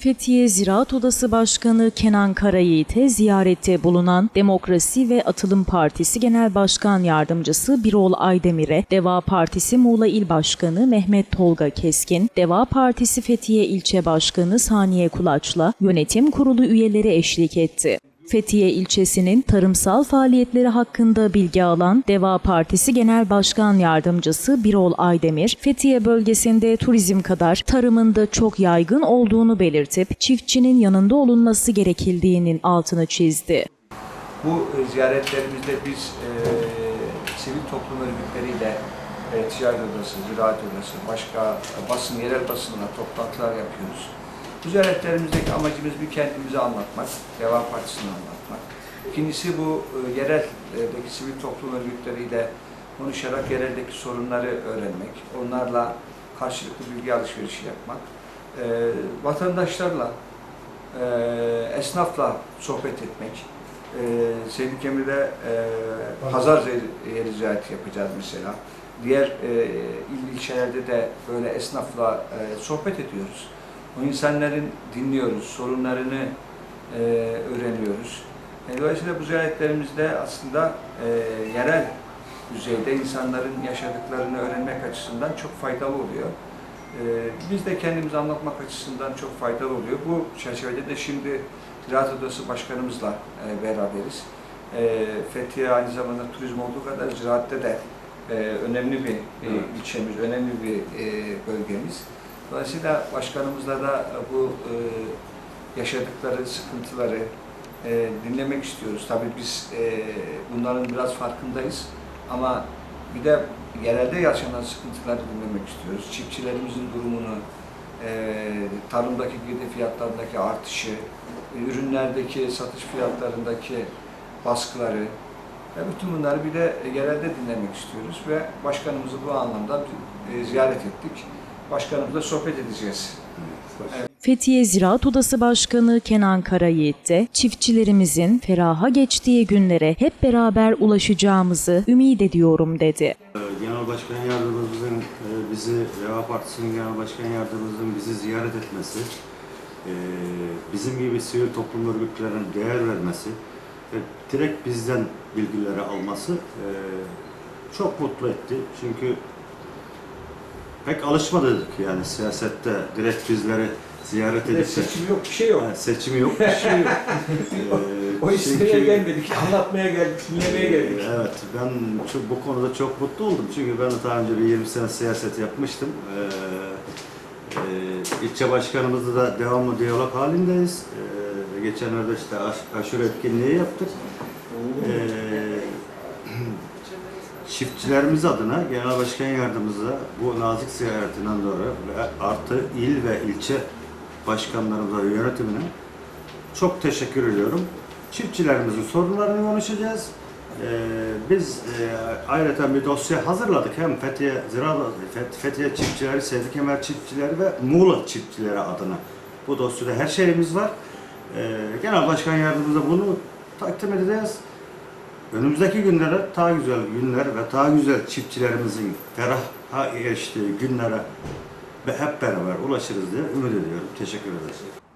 Fethiye Ziraat Odası Başkanı Kenan Karayiğit'e ziyarette bulunan Demokrasi ve Atılım Partisi Genel Başkan Yardımcısı Birol Aydemir'e Deva Partisi Muğla İl Başkanı Mehmet Tolga Keskin, Deva Partisi Fethiye İlçe Başkanı Saniye Kulaç'la yönetim kurulu üyeleri eşlik etti. Fethiye ilçesinin tarımsal faaliyetleri hakkında bilgi alan Deva Partisi Genel Başkan Yardımcısı Birol Aydemir, Fethiye bölgesinde turizm kadar tarımın da çok yaygın olduğunu belirtip çiftçinin yanında olunması gerekildiğinin altını çizdi. Bu e, ziyaretlerimizde biz e, sivil toplum örgütleriyle e, ticaret odası, ziraat odası, başka basın, yerel basınla toplantılar yapıyoruz. Ziyaretlerimizdeki amacımız bir kendimizi anlatmak, Deva Partisi'ni anlatmak. İkincisi bu e, yereldeki sivil toplum örgütleriyle konuşarak yereldeki sorunları öğrenmek, onlarla karşılıklı bilgi alışverişi yapmak, e, vatandaşlarla, e, esnafla sohbet etmek, e, Sevdik Emir'de e, pazar yeri ziyareti yapacağız mesela. Diğer e, il ilçelerde de böyle esnafla e, sohbet ediyoruz. O insanların dinliyoruz, sorunlarını e, öğreniyoruz. E, dolayısıyla bu ziyaretlerimizde aslında e, yerel düzeyde insanların yaşadıklarını öğrenmek açısından çok faydalı oluyor. E, biz de kendimizi anlatmak açısından çok faydalı oluyor. Bu çerçevede de şimdi Ziraat Odası Başkanımızla e, beraberiz. E, Fethiye aynı zamanda turizm olduğu kadar ziraatte de e, önemli bir e, ilçemiz, önemli bir e, bölgemiz. Dolayısıyla başkanımızla da bu e, yaşadıkları sıkıntıları e, dinlemek istiyoruz. Tabii biz e, bunların biraz farkındayız ama bir de yerelde yaşanan sıkıntıları dinlemek istiyoruz. Çiftçilerimizin durumunu, tarımdaki girdi fiyatlarındaki artışı, ürünlerdeki satış fiyatlarındaki baskıları ve bütün bunları bir de yerelde dinlemek istiyoruz ve başkanımızı bu anlamda ziyaret ettik. Başkanımızla sohbet edeceğiz. Fethiye Ziraat Odası Başkanı Kenan Karayiğit de çiftçilerimizin feraha geçtiği günlere hep beraber ulaşacağımızı ümit ediyorum dedi. Ee, Genel Başkan Yardımcımızın e, bizi, Deva Partisi'nin Genel Başkan Yardımcımızın bizi ziyaret etmesi, e, bizim gibi sivil toplum örgütlerine değer vermesi ve direkt bizden bilgileri alması e, çok mutlu etti. Çünkü pek alışmadık yani siyasette direkt bizleri ziyaret edip Seçim yok, bir şey yok. Ha, seçimi yok, bir şey yok. Ee, O istemeye çünkü- gelmedik, anlatmaya geldik, dinlemeye geldik. Evet, ben çok, bu konuda çok mutlu oldum. Çünkü ben de daha önce bir 20 sene siyaset yapmıştım. Ee, e, ilçe başkanımızla da devamlı diyalog halindeyiz. Ee, geçenlerde işte aş, aşure etkinliği yaptık. Ee, çiftçilerimiz adına Genel Başkan Yardımcımıza bu nazik ziyaretinden dolayı ve artı il ve ilçe başkanlarımıza yönetimine çok teşekkür ediyorum. Çiftçilerimizin sorunlarını konuşacağız. Ee, biz e, ayrıca bir dosya hazırladık. Hem Fethiye Fet- Fethiye çiftçileri, Sevdik Kemer çiftçileri ve Muğla çiftçileri adına. Bu dosyada her şeyimiz var. Ee, Genel Başkan Yardımcımıza bunu takdim edeceğiz. Önümüzdeki günlere daha güzel günler ve daha güzel çiftçilerimizin feraha eriştiği günlere hep beraber ulaşırız diye ümit ediyorum. Teşekkür ederim.